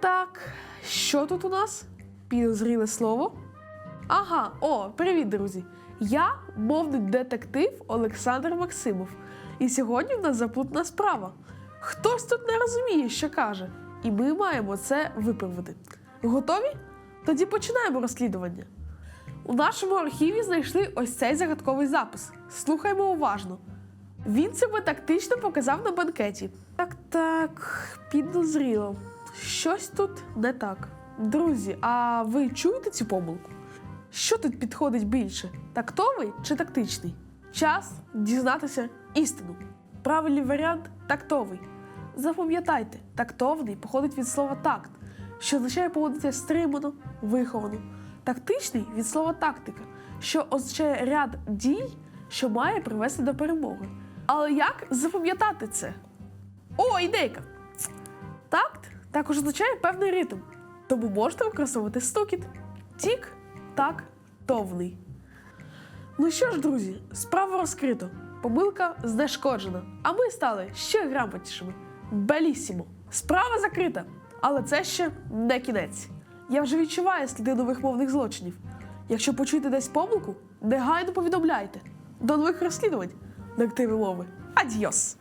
Так, що тут у нас? Підозріле слово. Ага, о, привіт, друзі! Я мовний детектив Олександр Максимов. І сьогодні в нас заплутана справа. Хтось тут не розуміє, що каже, і ми маємо це виправити. Готові? Тоді починаємо розслідування. У нашому архіві знайшли ось цей загадковий запис. Слухаймо уважно. Він себе тактично показав на банкеті. Так, так, підозріло. Щось тут не так. Друзі, а ви чуєте цю помилку? Що тут підходить більше? Тактовий чи тактичний? Час дізнатися істину. Правильний варіант тактовий. Запам'ятайте, тактовний походить від слова такт, що означає поводитися стримано, виховано. Тактичний від слова тактика, що означає ряд дій, що має привести до перемоги. Але як запам'ятати це? О, ідейка! Такт також означає певний ритм, тому можна використовувати стукіт. Тік, так, товний. Ну що ж, друзі, справа розкрито. Помилка знешкоджена, а ми стали ще грамотнішими. Белісімо. Справа закрита, але це ще не кінець. Я вже відчуваю сліди нових мовних злочинів. Якщо почуєте десь помилку, негайно повідомляйте. До нових розслідувань. Детективи мови. Адіос!